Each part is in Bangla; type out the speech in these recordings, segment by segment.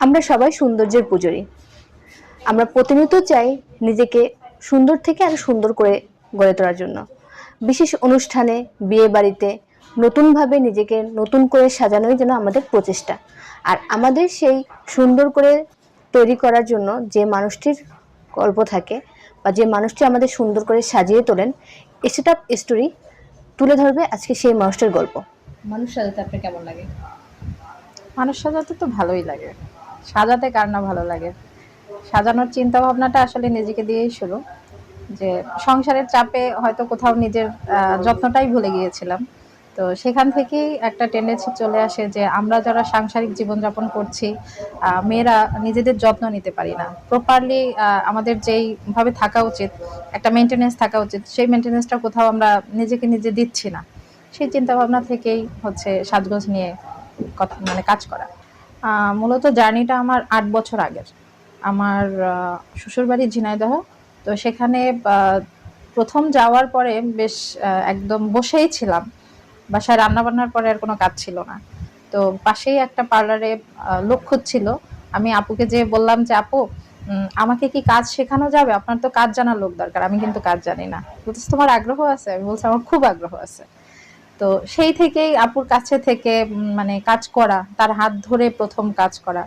আমরা সবাই সৌন্দর্যের পুজোরি। আমরা প্রতিনিয়ত চাই নিজেকে সুন্দর থেকে আরও সুন্দর করে গড়ে তোলার জন্য। বিশেষ অনুষ্ঠানে বিয়ে বাড়িতে নতুনভাবে নিজেকে নতুন করে সাজানোই যেন আমাদের প্রচেষ্টা। আর আমাদের সেই সুন্দর করে তৈরি করার জন্য যে মানুষটির গল্প থাকে বা যে মানুষটি আমাদের সুন্দর করে সাজিয়ে তোলেন সেটা স্টোরি তুলে ধরবে আজকে সেই মানুষটির গল্প। মানুষ সাজাতে আপনার কেমন লাগে? মানুষ সাজাতে তো ভালোই লাগে। সাজাতে কার না ভালো লাগে। সাজানোর চিন্তা ভাবনাটা আসলে নিজেকে দিয়েই শুরু। যে সংসারের চাপে হয়তো কোথাও নিজের যত্নটাই ভুলে গিয়েছিলাম। তো সেখান থেকেই একটা টেন্ডেন্সি চলে আসে যে আমরা যারা সাংসারিক জীবনযাপন করছি মেয়েরা নিজেদের যত্ন নিতে পারি না। প্রপারলি আমাদের যেইভাবে থাকা উচিত, একটা মেনটেনেন্স থাকা উচিত, সেই মেনটেনেন্সটা কোথাও আমরা নিজেকে নিজে দিচ্ছি না। সেই চিন্তাভাবনা থেকেই হচ্ছে সাজগোজ নিয়ে কথা মানে কাজ করা। মূলত জার্নিটা আমার আট বছর আগের। আমার শ্বশুরবাড়ি ঝিনাইদহ। তো সেখানে প্রথম যাওয়ার পরে বেশ একদম বসেই ছিলাম। বাসায় রান্না বান্নার পরে আর কোনো কাজ ছিল না। তো পাশেই একটা পার্লারে লোক ছিল আমি আপুকে যে বললাম যে, আপু আমাকে কি কাজ শেখানো যাবে? আপনার তো কাজ জানার লোক দরকার। আমি কিন্তু কাজ জানি না। তোমার আগ্রহ আছে? আমি বলছি, আমার খুব আগ্রহ আছে। তো সেই থেকেই আপুর কাছে থেকে মানে কাজ করা, তার হাত ধরে প্রথম কাজ করা।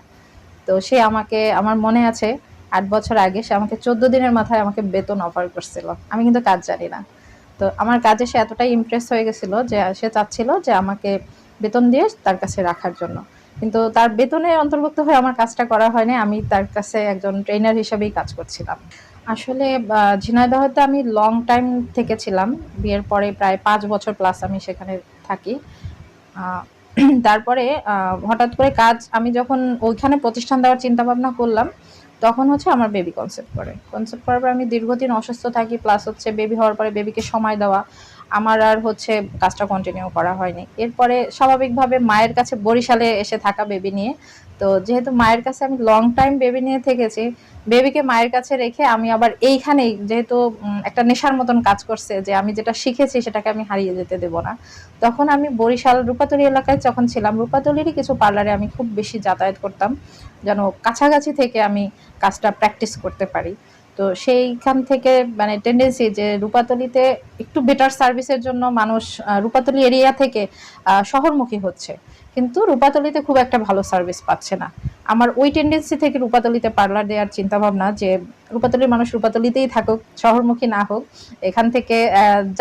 তো সে আমাকে, আমার মনে আছে, আট বছর আগে সে আমাকে চোদ্দ দিনের মাথায় আমাকে বেতন অফার করছিল। আমি কিন্তু কাজ জানি না। তো আমার কাজে সে এতটাই ইমপ্রেস হয়ে গেছিল যে, সে চাচ্ছিল যে আমাকে বেতন দিয়ে তার কাছে রাখার জন্য। কিন্তু তার বেতনে অন্তর্ভুক্ত হয়ে আমার কাজটা করা হয়নি। আমি তার কাছে একজন ট্রেনার হিসেবেই কাজ করছিলাম। আসলে ঝিনাইদহতে আমি লং টাইম থেকেছিলাম। বিয়ের পরে প্রায় পাঁচ বছর প্লাস আমি সেখানে থাকি। তারপরে হঠাৎ করে কাজ, আমি যখন ওইখানে প্রতিষ্ঠান দেওয়ার চিন্তা ভাবনা করলাম, তখন হচ্ছে আমার বেবি কনসেপ্ট করে। কনসেপ্ট করার পর আমি দীর্ঘদিন অসুস্থ থাকি প্লাস হচ্ছে বেবি হওয়ার পরে বেবিকে সময় দেওয়া। আমার আর হচ্ছে কাজটা কন্টিনিউ করা হয়নি। এরপরে স্বাভাবিকভাবে মায়ের কাছে বরিশালে এসে থাকা বেবি নিয়ে। তো যেহেতু মায়ের কাছে আমি লং টাইম বেবি নিয়ে থেকেছি বেবিকে মায়ের কাছে রেখে আমি আবার এইখানেই, যেহেতু একটা নেশার মতন কাজ করছে যে আমি যেটা শিখেছি সেটাকে আমি হারিয়ে যেতে দেব না। তখন আমি বরিশাল রূপাতলি এলাকায় যখন ছিলাম, রূপাতলিরই কিছু পার্লারে আমি খুব বেশি যাতায়াত করতাম, যেন কাছাকাছি থেকে আমি কাজটা প্র্যাকটিস করতে পারি। তো সেইখান থেকে মানে টেন্ডেন্সি যে রূপাতলিতে একটু বেটার সার্ভিসের জন্য মানুষ রূপাতলি এরিয়া থেকে শহরমুখী হচ্ছে। কিন্তু রূপাতলিতে খুব একটা ভালো সার্ভিস পাচ্ছে না। আমার ওই টেন্ডেন্সি থেকে রূপাতলিতে পার্লার দেওয়ার চিন্তা ভাবনা যে রূপাতলির মানুষ রূপাতলিতেই থাকুক, শহরমুখী না হোক, এখান থেকে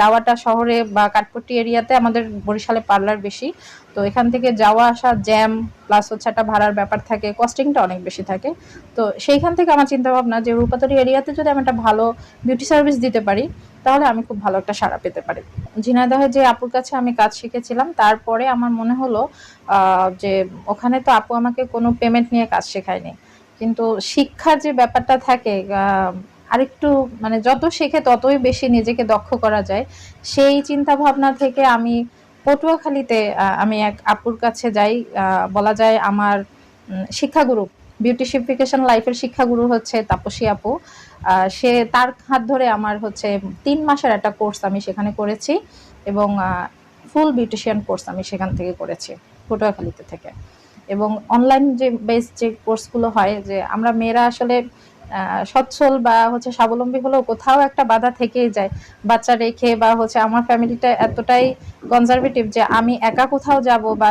যাওয়াটা শহরে বা কাঠপট্টি এরিয়াতে আমাদের বরিশালে পার্লার বেশি। তো এখান থেকে যাওয়া আসা জ্যাম প্লাস হচ্ছে একটা ভাড়ার ব্যাপার থাকে কস্টিংটা অনেক বেশি থাকে। তো সেইখান থেকে আমার চিন্তা ভাবনা যে রূপাতলি এরিয়াতে যদি আমি একটা ভালো বিউটি সার্ভিস দিতে পারি, তাহলে আমি খুব ভালো একটা সাড়া পেতে পারি। ঝিনাইদহে যে আপুর কাছে আমি কাজ শিখেছিলাম, তারপরে আমার মনে হলো যে ওখানে তো আপু আমাকে কোনো পেমেন্ট নিয়ে কাজ শেখায়নি। কিন্তু শিক্ষার যে ব্যাপারটা থাকে আরেকটু মানে যত শেখে ততই বেশি নিজেকে দক্ষ করা যায়। সেই চিন্তা ভাবনা থেকে আমি পটুয়াখালীতে আমি এক আপুর কাছে যাই বলা যায় আমার শিক্ষাগুরু, বিউটিশিফিকেশন লাইফের শিক্ষাগুরু হচ্ছে তাপসী আপু। সে তার হাত ধরে আমার হচ্ছে তিন মাসের একটা কোর্স আমি সেখানে করেছি এবং ফুল বিউটিশিয়ান কোর্স আমি সেখান থেকে করেছি, পটুয়াখালীতে থেকে। এবং অনলাইন যে বেস যে কোর্সগুলো হয়, যে আমরা মেয়েরা আসলে সচ্ছল বা হচ্ছে স্বাবলম্বী হলেও কোথাও একটা বাধা থেকেই যায়। বাচ্চা রেখে বা হচ্ছে আমার ফ্যামিলিটা এতটাই কনজারভেটিভ যে আমি একা কোথাও যাব বা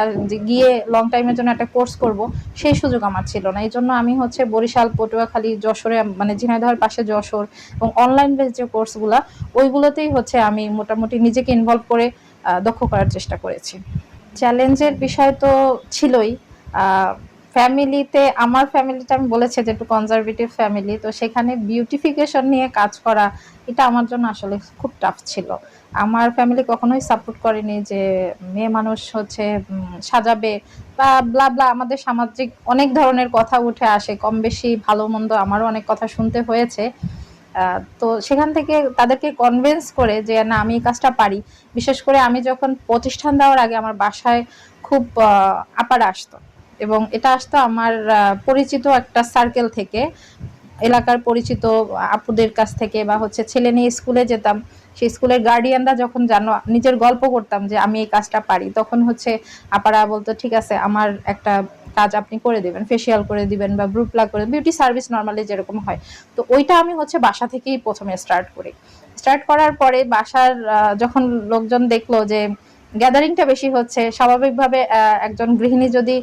গিয়ে লং টাইমের জন্য একটা কোর্স করব, সেই সুযোগ আমার ছিল না। এই জন্য আমি হচ্ছে বরিশাল, পটুয়াখালী, যশোরে মানে ঝিনাইদহের পাশে যশোর এবং অনলাইন বেস যে কোর্সগুলো ওইগুলোতেই হচ্ছে আমি মোটামুটি নিজেকে ইনভলভ করে দক্ষ করার চেষ্টা করেছি। চ্যালেঞ্জের বিষয় তো ছিলই ফ্যামিলিতে আমার ফ্যামিলিটা আমি বলেছি যে একটু কনজারভেটিভ ফ্যামিলি তো সেখানে বিউটিফিকেশন নিয়ে কাজ করা, এটা আমার জন্য আসলে খুব টাফ ছিল। আমার ফ্যামিলি কখনোই সাপোর্ট করেনি যে মেয়ে মানুষ হচ্ছে সাজাবে, বা ব্লা ব্লা আমাদের সামাজিক অনেক ধরনের কথা উঠে আসে কম বেশি ভালো মন্দ আমারও অনেক কথা শুনতে হয়েছে। তো সেখান থেকে তাদেরকে কনভিন্স করে যে না, আমি এই কাজটা পারি। বিশেষ করে আমি যখন প্রতিষ্ঠান দেওয়ার আগে আমার বাসায় খুব আপার আসতো। এবং এটা আসতো আমার পরিচিত একটা সার্কেল থেকে, এলাকার পরিচিত আপুদের কাছ থেকে বা হচ্ছে ছেলে নিয়ে স্কুলে যেতাম। সেই স্কুলের গার্ডিয়ানরা যখন জানো, নিজের গল্প করতাম যে আমি এই কাজটা পারি, তখন হচ্ছে আপারা বলতো, ঠিক আছে, আমার একটা কাজ আপনি করে দিবেন ফেসিয়াল করে দিবেন বা ব্রু প্লাগ করে বিউটি সার্ভিস নর্মালি যেরকম হয়। তো ওইটা আমি হচ্ছে বাসা থেকেই প্রথমে স্টার্ট করি। স্টার্ট করার পরে বাসার যখন লোকজন দেখল যে গ্যাদারিংটা বেশি হচ্ছে, স্বাভাবিকভাবে একজন গৃহিণী যদি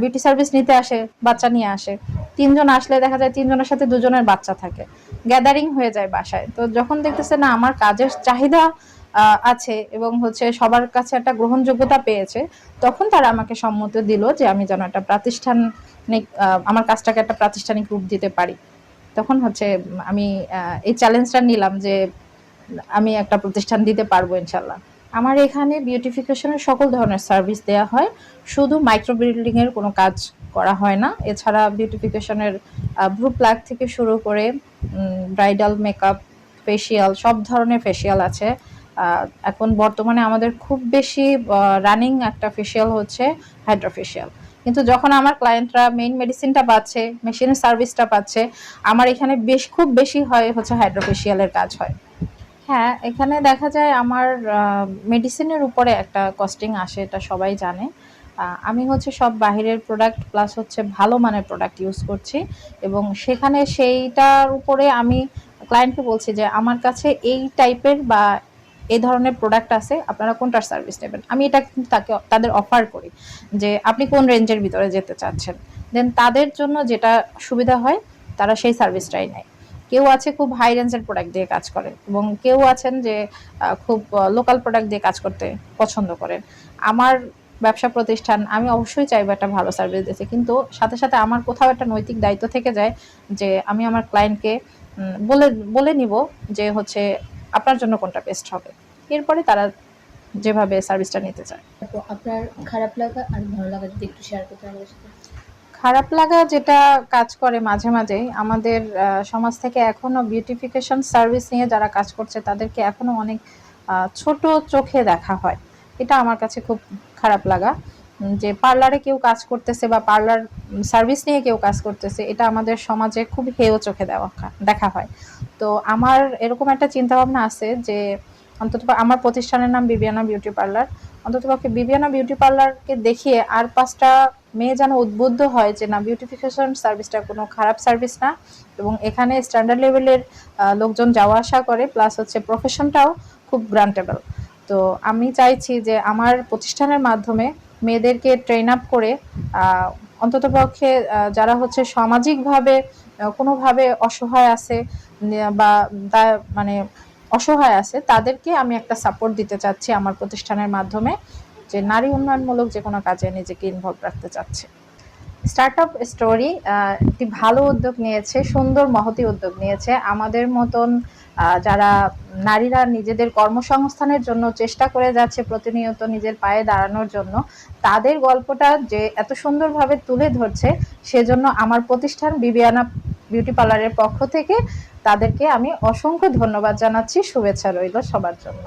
বিউটি সার্ভিস নিতে আসে, বাচ্চা নিয়ে আসে। তিনজন আসলে দেখা যায় তিনজনের সাথে দুজনের বাচ্চা থাকে। গ্যাদারিং হয়ে যায় বাসায়। তো যখন দেখতেছে, না, আমার কাজের চাহিদা আছে এবং হচ্ছে সবার কাছে একটা গ্রহণযোগ্যতা পেয়েছে, তখন তারা আমাকে সম্মত দিল যে আমি যেন একটা প্রাতিষ্ঠানিক আমার কাজটাকে একটা প্রাতিষ্ঠানিক রূপ দিতে পারি। তখন হচ্ছে আমি এই চ্যালেঞ্জটা নিলাম যে আমি একটা প্রতিষ্ঠান দিতে পারব ইনশাল্লাহ। আমার এখানে বিউটিফিকেশনের সকল ধরনের সার্ভিস দেওয়া হয়। শুধু মাইক্রো বিল্ডিং এর কোনো কাজ করা হয় না। এছাড়া বিউটিফিকেশনের ব্রু প্লাগ থেকে শুরু করে ব্রাইডাল মেকআপ ফেসিয়াল সব ধরনের ফেসিয়াল আছে। এখন বর্তমানে আমাদের খুব বেশি রানিং একটা ফেসিয়াল হচ্ছে হাইড্রোফেসিয়াল কিন্তু যখন আমার ক্লায়েন্টরা মেইন মেডিসিনটা পাচ্ছে মেশিনের সার্ভিসটা পাচ্ছে, আমার এখানে বেশ, খুব বেশি হয় হচ্ছে হাইড্রোফেসিয়ালের কাজ হয়। হ্যাঁ এখানে দেখা যায় আমার মেডিসিনের উপরে একটা কস্টিং আসে, এটা সবাই জানে। আমি হচ্ছে সব বাহিরের প্রোডাক্ট প্লাস হচ্ছে ভালো মানের প্রোডাক্ট ইউজ করছি এবং সেখানে সেইটার উপরে আমি ক্লায়েন্টকে বলছি যে, আমার কাছে এই টাইপের বা এই ধরনের প্রোডাক্ট আছে, আপনারা কোনটার সার্ভিস নেবেন? আমি এটা কিন্তু তাকে, তাদের অফার করি যে, আপনি কোন রেঞ্জের ভিতরে যেতে চাচ্ছেন? দেন তাদের জন্য যেটা সুবিধা হয়, তারা সেই সার্ভিসটাই নেয়। কেউ আছে খুব হাই রেঞ্জের প্রোডাক্ট দিয়ে কাজ করে এবং কেউ আছেন যে খুব লোকাল প্রোডাক্ট দিয়ে কাজ করতে পছন্দ করেন। আমার ব্যবসা প্রতিষ্ঠান, আমি অবশ্যই চাইব একটা ভালো সার্ভিস দিতে। কিন্তু সাথে সাথে আমার কোথাও একটা নৈতিক দায়িত্ব থেকে যায় যে, আমি আমার ক্লায়েন্টকে বলে বলে নিব যে হচ্ছে আপনার জন্য কোনটা বেস্ট হবে। এরপরে তারা যেভাবে সার্ভিসটা নিতে চায়। আপনার খারাপ লাগা আর ভালো লাগা যদি একটু শেয়ার করতে আমাদের সাথে। খারাপ লাগা যেটা কাজ করে মাঝে মাঝে আমাদের সমাজ থেকে এখনও বিউটিফিকেশন সার্ভিস নিয়ে যারা কাজ করছে, তাদেরকে এখনও অনেক ছোট চোখে দেখা হয়। এটা আমার কাছে খুব খারাপ লাগা। যে পার্লারে কেউ কাজ করতেছে বা পার্লার সার্ভিস নিয়ে কেউ কাজ করতেছে, এটা আমাদের সমাজে খুব হেয় চোখে দেওয়া দেখা হয়। তো আমার এরকম একটা চিন্তা ভাবনা আছে যে অন্তত আমার প্রতিষ্ঠানের নাম বিবিয়ানা বিউটি পার্লার। অন্ততপক্ষে বিবিয়ানা বিউটি পার্লারকে দেখিয়ে আর পাঁচটা মেয়ে যেন উদ্বুদ্ধ হয় যে, না বিউটিফিকেশন সার্ভিসটা কোনো খারাপ সার্ভিস না। এবং এখানে স্ট্যান্ডার্ড লেভেলের লোকজন যাওয়া আসা করে প্লাস হচ্ছে প্রফেশনটাও খুব গ্রান্টেবল তো আমি চাইছি যে, আমার প্রতিষ্ঠানের মাধ্যমে মেয়েদেরকে ট্রেন আপ করে অন্ততপক্ষে যারা হচ্ছে সামাজিকভাবে কোনোভাবে অসহায় আছে, বা মানে অসহায় আছে, তাদেরকে আমি একটা সাপোর্ট দিতে চাচ্ছি আমার প্রতিষ্ঠানের মাধ্যমে, যে নারী উন্নয়নমূলক যে কোনো কাজে নিজেকে ইনভলভ রাখতে চাচ্ছে। স্টার্ট আপ স্টোরি একটি ভালো উদ্যোগ নিয়েছে, সুন্দর মহতি উদ্যোগ নিয়েছে। আমাদের মতন যারা নারীরা নিজেদের কর্মসংস্থানের জন্য চেষ্টা করে যাচ্ছে প্রতিনিয়ত নিজের পায়ে দাঁড়ানোর জন্য, তাদের গল্পটা যে এত সুন্দরভাবে তুলে ধরছে, সেজন্য আমার প্রতিষ্ঠান বিবিয়ানা বিউটি পার্লারের পক্ষ থেকে তাদেরকে আমি অসংখ্য ধন্যবাদ জানাচ্ছি। শুভেচ্ছা রইল সবার জন্য।